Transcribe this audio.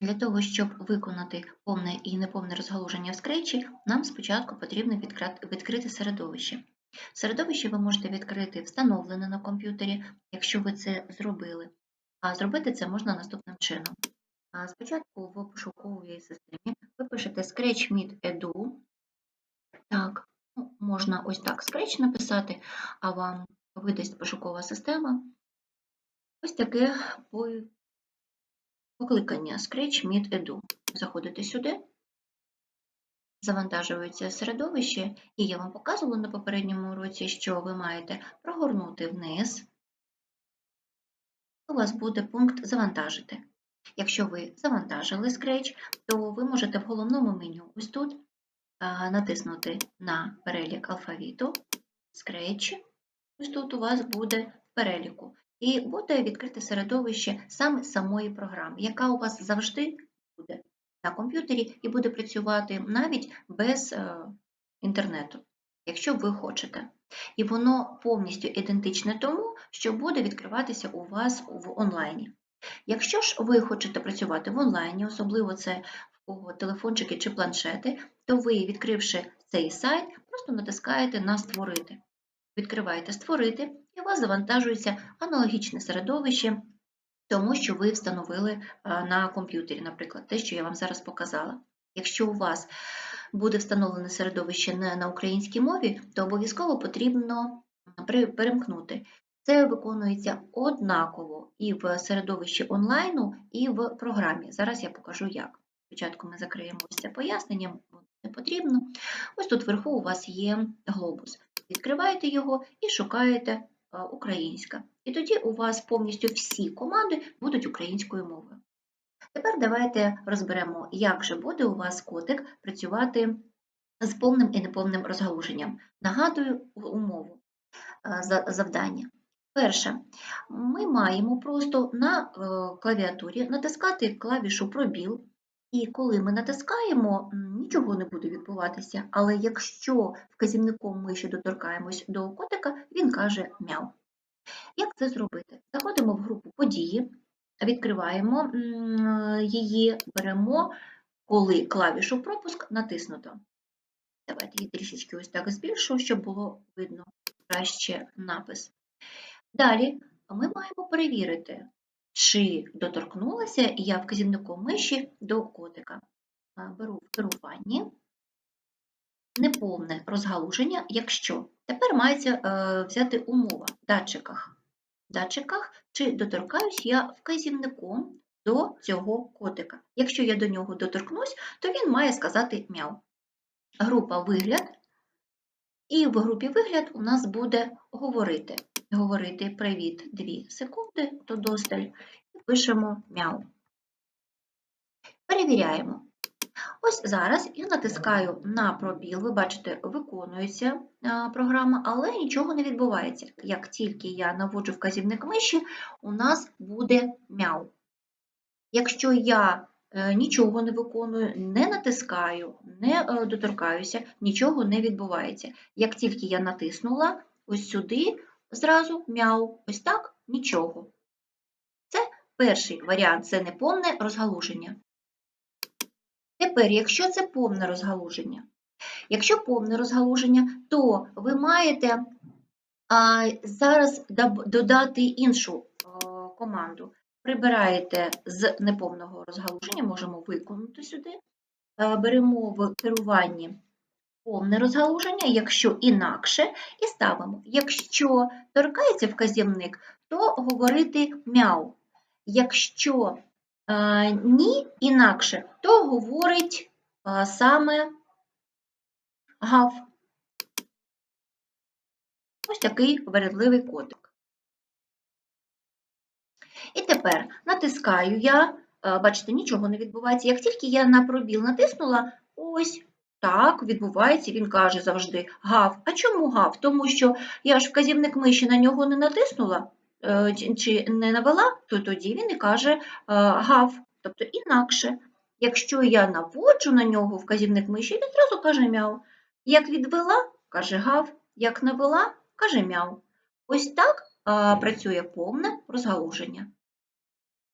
Для того, щоб виконати повне і неповне розгалуження в скретчі, нам спочатку потрібно відкрити середовище. Середовище ви можете відкрити встановлене на комп'ютері, якщо ви це зробили. А зробити це можна наступним чином. Спочатку в пошуковій системі ви пишете Scratch Meet Edu. Так, ну, можна ось так Scratch написати, а вам видасть пошукова система. Ось таке покликання Scratch Meet Edu. Заходите сюди, завантажується середовище, і я вам показувала на попередньому уроці, що ви маєте прогорнути вниз. У вас буде пункт Завантажити. Якщо ви завантажили Scratch, то ви можете в головному меню ось тут натиснути на перелік алфавіту Scratch. Ось тут у вас буде в переліку. І буде відкрите середовище саме самої програми, яка у вас завжди буде на комп'ютері і буде працювати навіть без е, інтернету, якщо ви хочете. І воно повністю ідентичне тому, що буде відкриватися у вас в онлайні. Якщо ж ви хочете працювати в онлайні, особливо це в кого телефончики чи планшети, то ви, відкривши цей сайт, просто натискаєте на Створити. Відкриваєте Створити, і у вас завантажується аналогічне середовище тому, що ви встановили на комп'ютері, наприклад, те, що я вам зараз показала. Якщо у вас буде встановлене середовище не на українській мові, то обов'язково потрібно перемкнути. Це виконується однаково і в середовищі онлайну, і в програмі. Зараз я покажу як. Спочатку ми закриємо ось це пояснення, не потрібно. Ось тут вверху у вас є глобус. Відкриваєте його і шукаєте українська. І тоді у вас повністю всі команди будуть українською мовою. Тепер давайте розберемо, як же буде у вас котик працювати з повним і неповним розгалуженням. Нагадую умову за- завдання. Перше, ми маємо просто на е, клавіатурі натискати клавішу пробіл, і коли ми натискаємо, нічого не буде відбуватися. Але якщо вказівником миші доторкаємось до котика, він каже мяу. Як це зробити? Заходимо в групу події, відкриваємо її, беремо, коли клавішу пропуск натиснуто. Давайте її трішечки ось так збільшу, щоб було видно краще напис. Далі ми маємо перевірити, чи доторкнулася я вказівником миші до котика. А, Беру в керуванні неповне розгалуження, якщо. Тепер мається е, взяти умова в датчиках. В датчиках, чи доторкаюсь я вказівником до цього котика. Якщо я до нього доторкнусь, то він має сказати мяу. Група вигляд. І в групі вигляд у нас буде говорити. Говорити привіт 2 секунди, то досталь, і пишемо мяу. Перевіряємо. Ось зараз я натискаю на пробіл, ви бачите, виконується програма, але нічого не відбувається. Як тільки я наводжу вказівник миші, у нас буде мяу. Якщо я е, нічого не виконую, не натискаю, не е, доторкаюся, нічого не відбувається. Як тільки я натиснула ось сюди, зразу мяу, ось так нічого. Це перший варіант, це неповне розгалуження. Тепер, якщо це повне розгалуження, якщо повне розгалуження, то ви маєте а, зараз додати іншу команду. Прибираєте з неповного розгалуження, можемо виконати сюди. Е, Беремо в керуванні повне розгалуження, якщо інакше, і ставимо. Якщо торкається вказівник, то говорити мяу. Якщо ні інакше, то говорить саме гав. Ось такий вередливий котик. І тепер натискаю я, бачите, нічого не відбувається. Як тільки я на пробіл натиснула, ось так відбувається, він каже завжди гав. А чому гав? Тому що я ж вказівник миші на нього не натиснула чи- чи не навела, то тоді він і каже е, гав, тобто інакше. Якщо я наводжу на нього вказівник миші, він одразу каже мяу. Як відвела, каже гав, як навела, каже мяу. Ось так працює повне розгалуження.